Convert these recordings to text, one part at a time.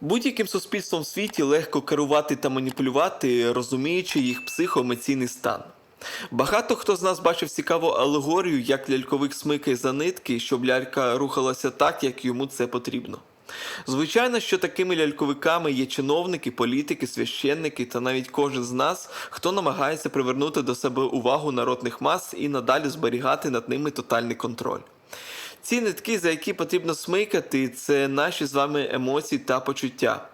Будь-яким суспільством в світі легко керувати та маніпулювати, розуміючи їх психоемоційний стан. Багато хто з нас бачив цікаву алегорію, як ляльковик смикає за нитки, щоб лялька рухалася так, як йому це потрібно. Звичайно, що такими ляльковиками є чиновники, політики, священники та навіть кожен з нас, хто намагається привернути до себе увагу народних мас і надалі зберігати над ними тотальний контроль. Ці нитки, за які потрібно смикати, це наші з вами емоції та почуття.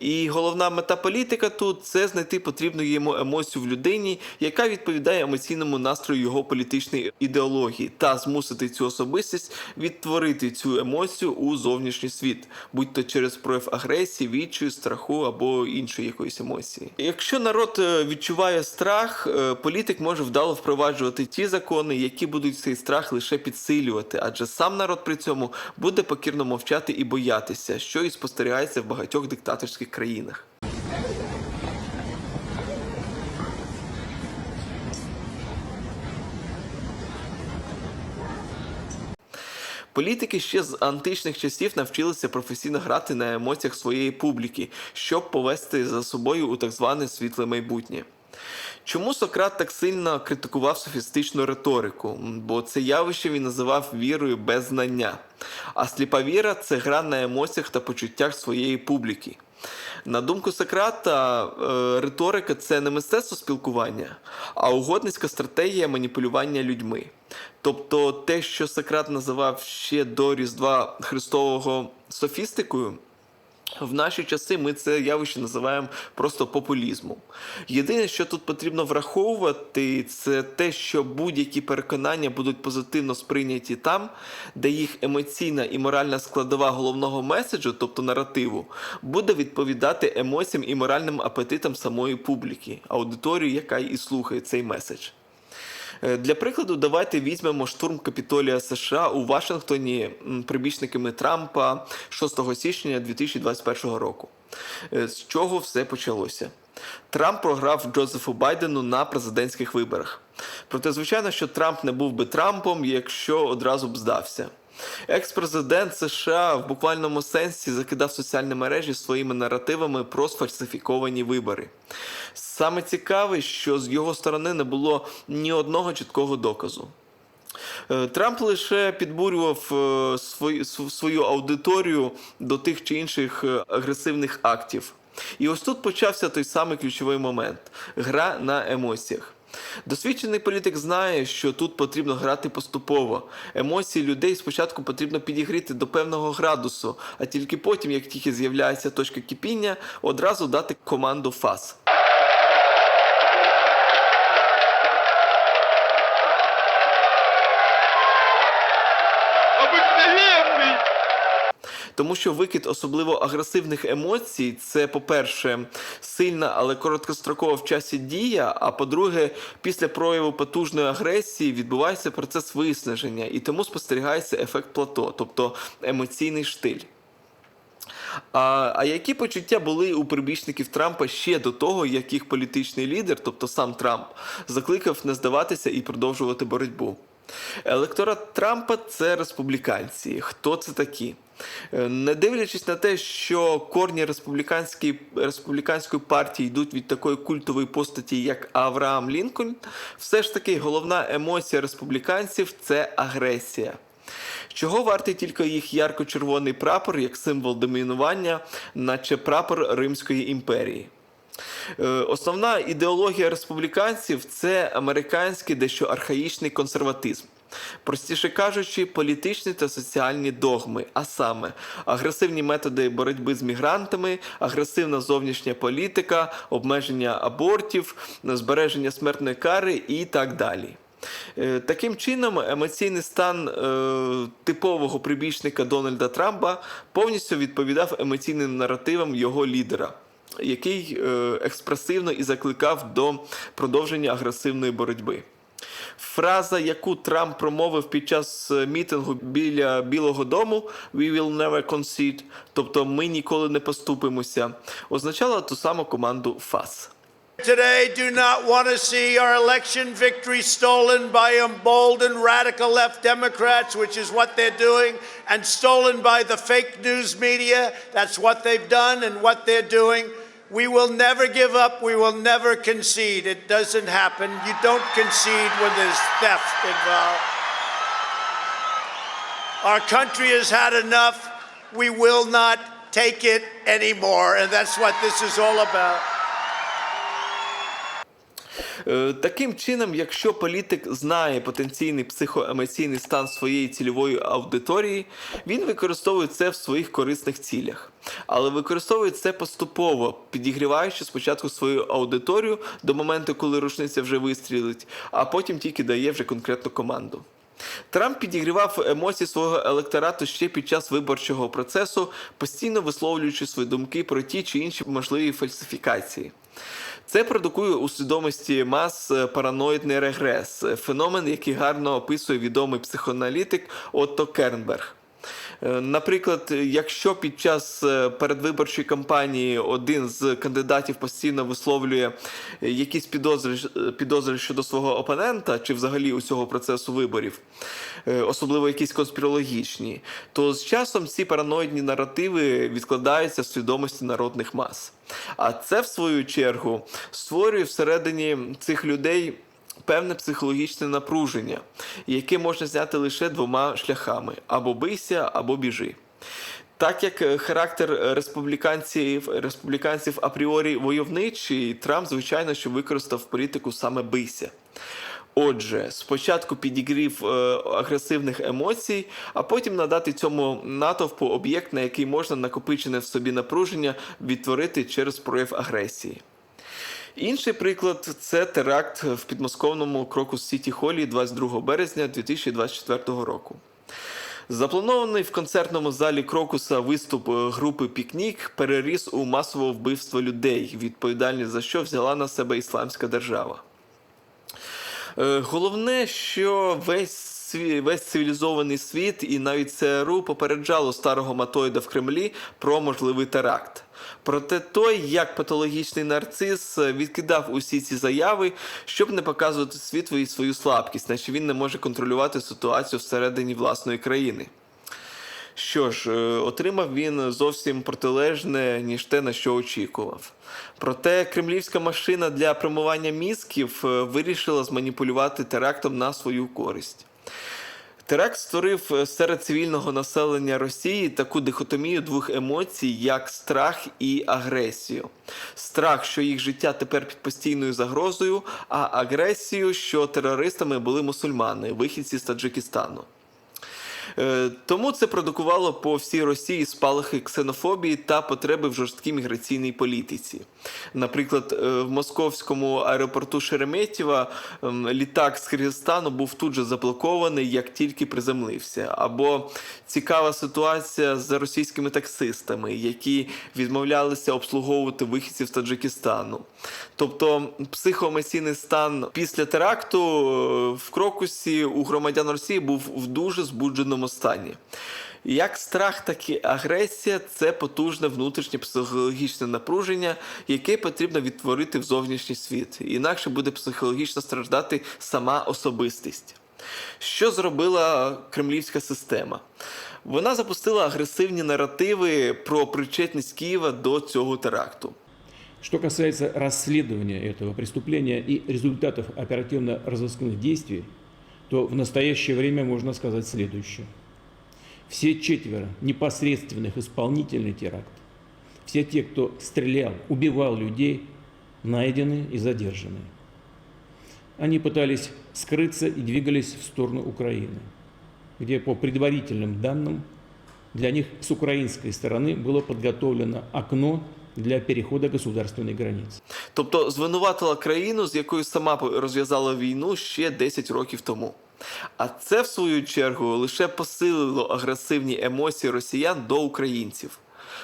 І головна мета політика тут це знайти потрібну йому емоцію в людині, яка відповідає емоційному настрою його політичної ідеології, та змусити цю особистість відтворити цю емоцію у зовнішній світ, будь то через прояв агресії, відчаю, страху або іншої якоїсь емоції. Якщо народ е, відчуває страх, е, політик може вдало впроваджувати ті закони, які будуть цей страх лише підсилювати, адже сам народ при цьому буде покірно мовчати і боятися, що і спостерігається в багатьох диктаторських країнах. Політики ще з античних часів навчилися професійно грати на емоціях своєї публіки, щоб повести за собою у так зване світле майбутнє. Чому Сократ так сильно критикував софістичну риторику? Бо це явище він називав вірою без знання. А сліпа віра це гра на емоціях та почуттях своєї публіки. На думку Сократа, е, риторика це не мистецтво спілкування, а угодницька стратегія маніпулювання людьми. Тобто те, що Сократ називав ще до Різдва Христового софістикою, в наші часи ми це явище називаємо просто популізмом. Єдине, що тут потрібно враховувати, це те, що будь-які переконання будуть позитивно сприйняті там, де їх емоційна і моральна складова головного меседжу, тобто наративу, буде відповідати емоціям і моральним апетитам самої публіки, аудиторії, яка і слухає цей меседж. Е, Для прикладу, давайте візьмемо штурм Капітолія США у Вашингтоні прибічниками Трампа 6 січня 2021 року. Е, З чого все почалося? Трамп програв Джозефу Байдену на президентських виборах. Проте, звичайно, що Трамп не був би Трампом, якщо одразу б здався. Екс-президент США в буквальному сенсі закидав соціальні мережі своїми наративами про сфальсифіковані вибори. Саме цікаве, що з його сторони не було ні одного чіткого доказу. Е, Трамп лише підбурював е, свою, аудиторію до тих чи інших е, агресивних актів. І ось тут почався той самий ключовий момент гра на емоціях. Досвідчений політик знає, що тут потрібно грати поступово. Емоції людей спочатку потрібно підігріти до певного градусу, а тільки потім, як тільки з'являється точка кипіння, одразу дати команду фас. Тому що викид особливо агресивних емоцій це, по-перше, сильна, але короткострокова в часі дія. А по-друге, після прояву потужної агресії відбувається процес виснаження, і тому спостерігається ефект плато, тобто емоційний штиль. А, а які почуття були у прибічників Трампа ще до того, як їх політичний лідер, тобто сам Трамп, закликав не здаватися і продовжувати боротьбу? Електорат Трампа це республіканці. Хто це такі? Е, Не дивлячись на те, що корні республіканської, республіканської партії йдуть від такої культової постаті, як Авраам Лінкольн, все ж таки головна емоція республіканців це агресія. Чого вартий тільки їх ярко-червоний прапор як символ домінування, наче прапор Римської імперії. Е, Основна ідеологія республіканців це американський дещо архаїчний консерватизм. Простіше кажучи, політичні та соціальні догми, а саме агресивні методи боротьби з мігрантами, агресивна зовнішня політика, обмеження абортів, збереження смертної кари і так далі. Е, Таким чином, емоційний стан е, типового прибічника Дональда Трампа повністю відповідав емоційним наративам його лідера, який е, експресивно і закликав до продовження агресивної боротьби. Фраза, яку Трамп промовив під час е, мітингу біля Білого Дому «We will never concede», тобто ми ніколи не поступимося, означала ту саму команду ФАС. Today, do not want to see our election victory stolen by emboldened radical left Democrats, which is what they're doing, and stolen by the fake news media. That's what they've done and what they're doing. We will never give up. We will never concede. It doesn't happen. You don't concede when there's theft involved. Our country has had enough. We will not take it anymore. And that's what this is all about. Е, Таким чином, якщо політик знає потенційний психоемоційний стан своєї цільової аудиторії, він використовує це в своїх корисних цілях. Але використовує це поступово, підігріваючи спочатку свою аудиторію до моменту, коли рушниця вже вистрілить, а потім тільки дає вже конкретну команду. Трамп підігрівав емоції свого електорату ще під час виборчого процесу, постійно висловлюючи свої думки про ті чи інші можливі фальсифікації. Це продукує у свідомості мас е, параноїдний регрес, феномен, який гарно описує відомий психоаналітик Отто Кернберг. Е, Наприклад, якщо під час е, передвиборчої кампанії один з кандидатів постійно висловлює е, якісь підозри, підозри щодо свого опонента чи взагалі усього процесу виборів, особливо якісь конспірологічні, то з часом ці параноїдні наративи відкладаються в свідомості народних мас. А це, в свою чергу, створює всередині цих людей певне психологічне напруження, яке можна зняти лише двома шляхами: або бийся, або біжи. Так як е, характер республіканців, республіканців апріорі войовничий, Трамп, звичайно, що використав політику саме бийся. Отже, спочатку підігрів е, агресивних емоцій, а потім надати цьому натовпу об'єкт, на який можна накопичене в собі напруження відтворити через прояв агресії. Інший приклад це теракт в підмосковному Крокус Сіті Холі 22 березня 2024 року. Запланований в концертному залі Крокуса виступ е, групи Пікнік переріс у масове вбивство людей, відповідальність за що взяла на себе Ісламська держава. Е, Головне, що весь весь цивілізований світ і навіть ЦРУ попереджало старого Матоїда в Кремлі про можливий теракт. Проте той, як патологічний нарцис, е, відкидав усі ці заяви, щоб не показувати світу свою слабкість, наче він не може контролювати ситуацію всередині власної країни. Що ж, е, отримав він зовсім протилежне, ніж те, на що очікував. Проте кремлівська машина для промивання мізків е, вирішила зманіпулювати терактом на свою користь. Теракт створив е, серед цивільного населення Росії таку дихотомію двох емоцій, як страх і агресію. Страх, що їх життя тепер під постійною загрозою, а агресію, що терористами були мусульмани, вихідці з Таджикистану. Е, Тому це продукувало по всій Росії спалахи ксенофобії та потреби в жорсткій міграційній політиці. Наприклад, е, в московському аеропорту Шереметєва ем, літак з Киргизстану був тут же заблокований, як тільки приземлився. Або цікава ситуація з російськими таксистами, які відмовлялися обслуговувати вихідців з Таджикистану. Тобто психоемоційний стан після теракту е, в Крокусі у громадян Росії був в дуже збудженому стані. Як страх, так і агресія це потужне внутрішнє психологічне напруження, яке потрібно відтворити в зовнішній світ. Інакше буде психологічно страждати сама особистість. Що зробила кремлівська система? Вона запустила агресивні наративи про причетність Києва до цього теракту. Что касается расследования этого преступления и результатов оперативно-розыскных действий, то в настоящее время можно сказать следующее. Все четверо непосредственных исполнителей теракта, все те, кто стрелял, убивал людей, найдены и задержаны. Они пытались скрыться и двигались в сторону Украины, где по предварительным данным для них с украинской стороны было подготовлено окно для перехода государственной границы. Тобто звинуватила країну, з якою сама розв'язала війну ще 10 років тому. А це, в свою чергу, лише посилило агресивні емоції росіян до українців.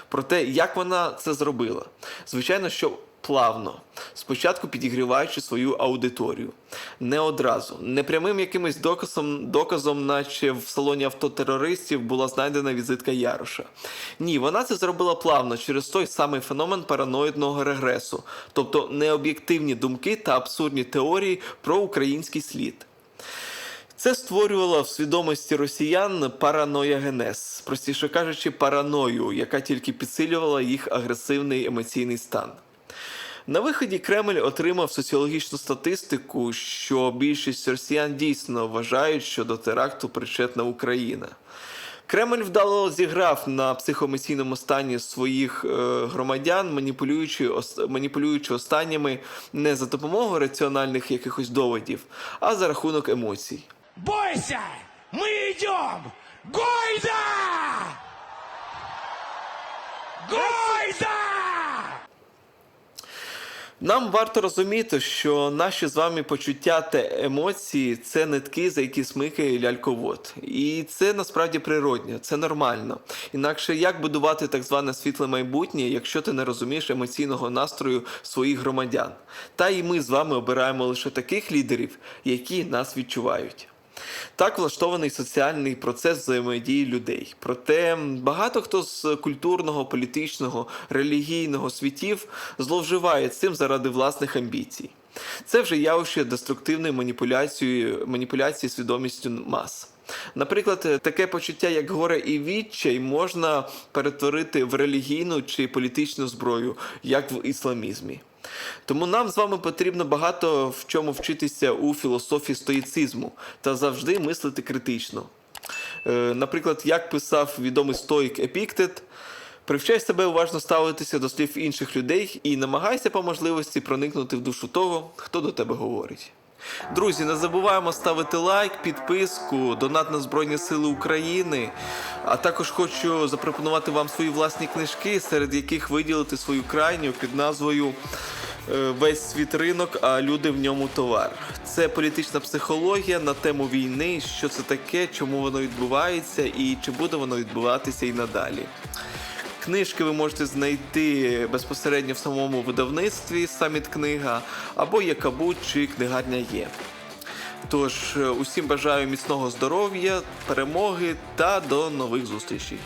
Про те, як вона це зробила. Звичайно, що плавно, спочатку підігріваючи свою аудиторію. Не одразу, не прямим якимось доказом, доказом, наче в салоні автотерористів була знайдена візитка Яроша. Ні, вона це зробила плавно через той самий феномен параноїдного регресу, тобто необ'єктивні думки та абсурдні теорії про український слід. Це створювало в свідомості росіян параноягенез, простіше кажучи, параною, яка тільки підсилювала їх агресивний емоційний стан. На виході Кремль отримав соціологічну статистику, що більшість росіян дійсно вважають, що до теракту причетна Україна. Кремль вдало зіграв на психоемоційному стані своїх е, громадян, маніпулюючи, маніпулюючи останніми не за допомогою раціональних якихось доводів, а за рахунок емоцій. Бойся! Мы идем! Гойда! Гойда! Нам варто розуміти, що наші з вами почуття та емоції це нитки, за які смикає ляльковод. І це насправді природньо, це нормально. Інакше як будувати так зване світле майбутнє, якщо ти не розумієш емоційного настрою своїх громадян? Та і ми з вами обираємо лише таких лідерів, які нас відчувають. Так влаштований соціальний процес взаємодії людей. Проте багато хто з культурного, політичного, релігійного світів зловживає цим заради власних амбіцій. Це вже явище деструктивної маніпуляції, маніпуляції свідомістю мас. Наприклад, таке почуття, як горе і відчай, можна перетворити в релігійну чи політичну зброю, як в ісламізмі. Тому нам з вами потрібно багато в чому вчитися у філософії стоїцизму та завжди мислити критично. Е, Наприклад, як писав відомий стоїк Епіктет, привчай себе уважно ставитися до слів інших людей і намагайся по можливості проникнути в душу того, хто до тебе говорить. Друзі, не забуваємо ставити лайк, підписку, донат на Збройні Сили України. А також хочу запропонувати вам свої власні книжки, серед яких виділити свою крайню під назвою е, Весь світ ринок, а люди в ньому товар. Це політична психологія на тему війни, що це таке, чому воно відбувається і чи буде воно відбуватися і надалі. Книжки ви можете знайти безпосередньо в самому видавництві Саміт Книга або Якабу чи книгарня є. Тож е, усім бажаю міцного здоров'я, перемоги та до нових зустрічей.